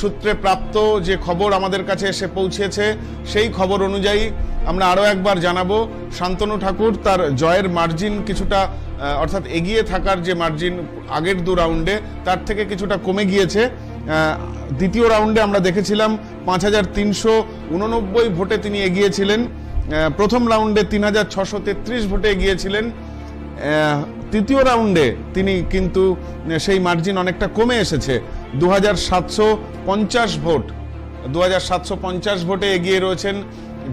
সূত্রে প্রাপ্ত যে খবর আমাদের কাছে এসে পৌঁছেছে, সেই খবর অনুযায়ী আমরা আরও একবার জানাব, শান্তনু ঠাকুর তার জয়ের মার্জিন কিছুটা অর্থাৎ এগিয়ে থাকার যে মার্জিন আগের দু রাউন্ডে তার থেকে কিছুটা কমে গিয়েছে। দ্বিতীয় রাউন্ডে আমরা দেখেছিলাম পাঁচ হাজার তিনশো উননব্বই ভোটে তিনি এগিয়েছিলেন। প্রথম রাউন্ডে তিন হাজার ছশো তেত্রিশ ভোটে এগিয়েছিলেন। তৃতীয় রাউন্ডে তিনি কিন্তু সেই মার্জিন অনেকটা কমে এসেছে। দু হাজার সাতশো পঞ্চাশ ভোট। দু হাজার সাতশো পঞ্চাশ ভোটে এগিয়ে রয়েছেন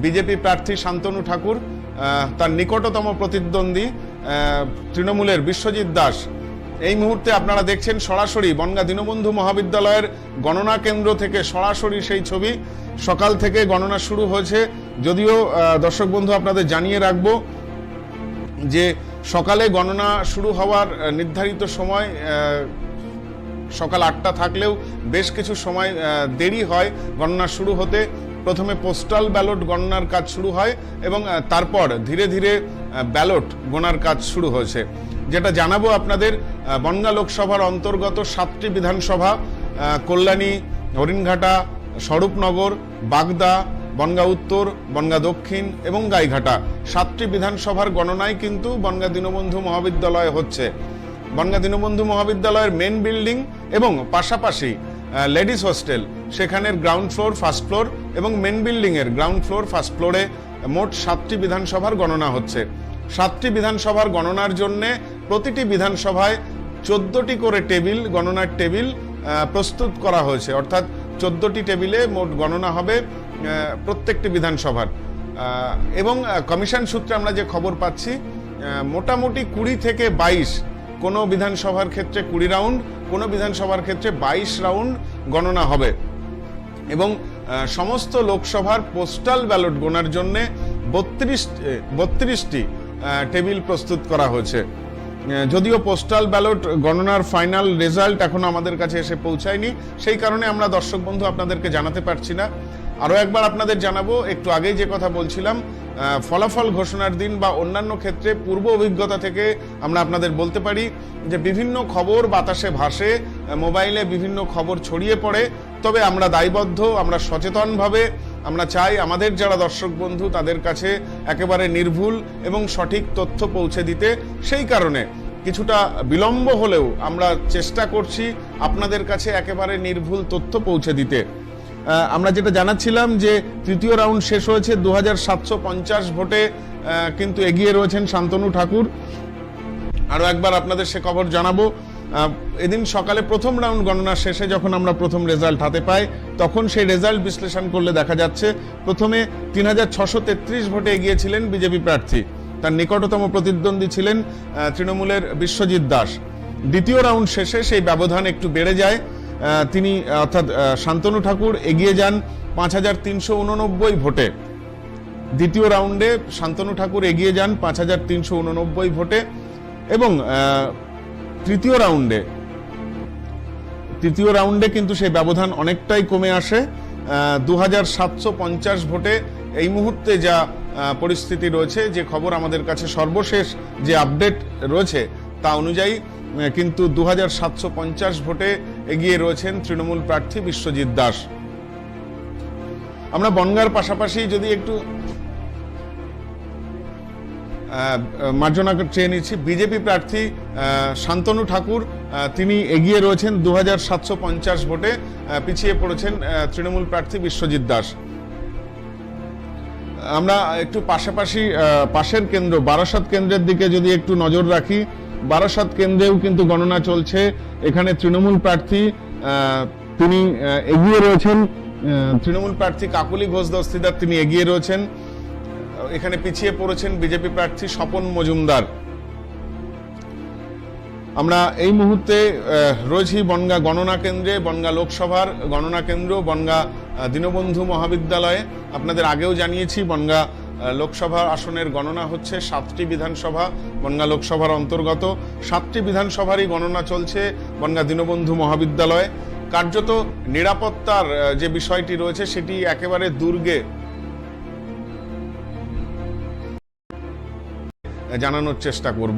বিজেপি প্রার্থী শান্তনু ঠাকুর তার নিকটতম প্রতিদ্বন্দ্বী তৃণমূলের বিশ্বজিৎ দাস। এই মুহূর্তে আপনারা দেখছেন সরাসরি বনগা দীনবন্ধু মহাবিদ্যালয়ের গণনা কেন্দ্র থেকে সরাসরি সেই ছবি। সকাল থেকে গণনা শুরু হয়েছে। যদিও দর্শক বন্ধু, আপনাদের জানিয়ে রাখব যে সকালে গণনা শুরু হওয়ার নির্ধারিত সময় সকাল আটটা থাকলেও বেশ কিছু সময় দেরি হয় গণনা শুরু হতে। প্রথমে পোস্টাল ব্যালট গণনার কাজ শুরু হয় এবং তারপর ধীরে ধীরে ব্যালট গোনার কাজ শুরু হয়েছে। যেটা জানাব আপনাদের বনগাঁ লোকসভার অন্তর্গত সাতটি বিধানসভা কল্যাণী, হরিণঘাটা, স্বরূপনগর, বাগদা বনগা উত্তর, বনগা দক্ষিণ এবং গাইঘাটা। সাতটি বিধানসভার গণনায় কিন্তু বনগা দীনবন্ধু মহাবিদ্যালয় হচ্ছে। বনগা দীনবন্ধু মহাবিদ্যালয়ের মেন বিল্ডিং এবং পাশাপাশি লেডিস হোস্টেল সেখানের গ্রাউন্ড ফ্লোর ফার্স্ট ফ্লোর এবং মেন বিল্ডিং এর গ্রাউন্ড ফ্লোর ফার্স্ট ফ্লোরে মোট সাতটি বিধানসভার গণনা হচ্ছে। সাতটি বিধানসভার গণনার জন্য প্রতিটি বিধানসভায় চোদ্দটি করে টেবিল, গণনার টেবিল প্রস্তুত করা হয়েছে। অর্থাৎ চোদ্দটি টেবিলে মোট গণনা হবে প্রত্যেকটি বিধানসভার। এবং কমিশন সূত্রে আমরা যে খবর পাচ্ছি মোটামুটি কুড়ি থেকে বাইশ কোনো বিধানসভার ক্ষেত্রে কুড়ি রাউন্ড, কোনো বিধানসভার ক্ষেত্রে বাইশ রাউন্ড গণনা হবে। এবং সমস্ত লোকসভার পোস্টাল ব্যালট গোনার জন্য বত্রিশ বত্রিশটি টেবিল প্রস্তুত করা হয়েছে। যদিও পোস্টাল ব্যালট গণনার ফাইনাল রেজাল্ট এখনও আমাদের কাছে এসে পৌঁছায়নি, সেই কারণে আমরা দর্শক বন্ধু আপনাদেরকে জানাতে পারছি না। আরও একবার আপনাদের জানাব, একটু আগেই যে কথা বলছিলাম ফলাফল ঘোষণার দিন বা অন্যান্য ক্ষেত্রে পূর্ব অভিজ্ঞতা থেকে আমরা আপনাদের বলতে পারি যে বিভিন্ন খবর বাতাসে ভাসে মোবাইলে বিভিন্ন খবর ছড়িয়ে পড়ে, তবে আমরা দায়বদ্ধ, আমরা সচেতনভাবে, আমরা চাই আমাদের যারা দর্শক বন্ধু তাদের কাছে একেবারে নির্ভুল এবং সঠিক তথ্য পৌঁছে দিতে। সেই কারণে কিছুটা বিলম্ব হলেও আমরা চেষ্টা করছি আপনাদের কাছে একেবারে নির্ভুল তথ্য পৌঁছে দিতে। আমরা যেটা জানাচ্ছিলাম যে তৃতীয় রাউন্ড শেষ হয়েছে দু হাজার সাতশো পঞ্চাশ ভোটে কিন্তু এগিয়ে রয়েছেন শান্তনু ঠাকুর। আরও একবার আপনাদের সে খবর জানাব। এদিন সকালে প্রথম রাউন্ড গণনা শেষে যখন আমরা প্রথম রেজাল্ট হাতে পাই, তখন সেই রেজাল্ট বিশ্লেষণ করলে দেখা যাচ্ছে, প্রথমে তিন ভোটে এগিয়েছিলেন বিজেপি প্রার্থী। তার নিকটতম প্রতিদ্বন্দ্বী ছিলেন তৃণমূলের বিশ্বজিৎ দাস। দ্বিতীয় রাউন্ড শেষে সেই ব্যবধান একটু বেড়ে যায়। তিনি অর্থাৎ শান্তনু ঠাকুর এগিয়ে যান পাঁচ হাজার তিনশো উননব্বই ভোটে। দ্বিতীয় রাউন্ডে শান্তনু ঠাকুর এগিয়ে যান পাঁচ হাজার তিনশো উননব্বই ভোটে এবং তৃতীয় রাউন্ডে তৃতীয় রাউন্ডে কিন্তু সেই ব্যবধান অনেকটাই কমে আসে। দু হাজার সাতশো পঞ্চাশ ভোটে এই মুহূর্তে যা পরিস্থিতি রয়েছে, যে খবর আমাদের কাছে সর্বশেষ যে আপডেট রয়েছে তা অনুযায়ী কিন্তু দু হাজার সাতশো পঞ্চাশ ভোটে এগিয়ে রয়েছেন তৃণমূল প্রার্থী বিশ্বজিৎ দাস। আমরা বনগার পাশাপাশি যদি একটু মার্জনা চেয়ে নিচ্ছি, বিজেপি প্রার্থী শান্তনু ঠাকুর তিনি এগিয়ে রয়েছেন দু ভোটে পিছিয়ে পড়েছেন তৃণমূল প্রার্থী বিশ্বজিৎ দাস। আমরা একটু পাশাপাশি পাশের কেন্দ্র, বারাসাত কেন্দ্রের দিকে যদি একটু নজর রাখি বারাসাত কেন্দ্রেও কিন্তু গণনা চলছে। এখানে তৃণমূল প্রার্থী তিনি এগিয়ে রয়েছেন। তৃণমূল প্রার্থী কাকুলি ঘোষ দস্তিদার, তিনি এগিয়ে রয়েছেন। এখানে পিছিয়ে পড়েছেন বিজেপি প্রার্থী স্বপন মজুমদার। আমরা এই মুহূর্তে রয়েছি বনগা গণনা কেন্দ্রে, বনগা লোকসভার গণনা কেন্দ্র, বনগা দীনবন্ধু মহাবিদ্যালয়ে। আপনাদের আগেও জানিয়েছি, বনগা লোকসভা আসনের গণনা হচ্ছে সাতটি বিধানসভা, বনগা লোকসভার অন্তর্গত সাতটি বিধানসভারই গণনা চলছে বনগা দীনবন্ধু মহাবিদ্যালয়ে। কার্যত নিরাপত্তার যে বিষয়টি রয়েছে সেটি একেবারে দুর্গে জানানোর চেষ্টা করব।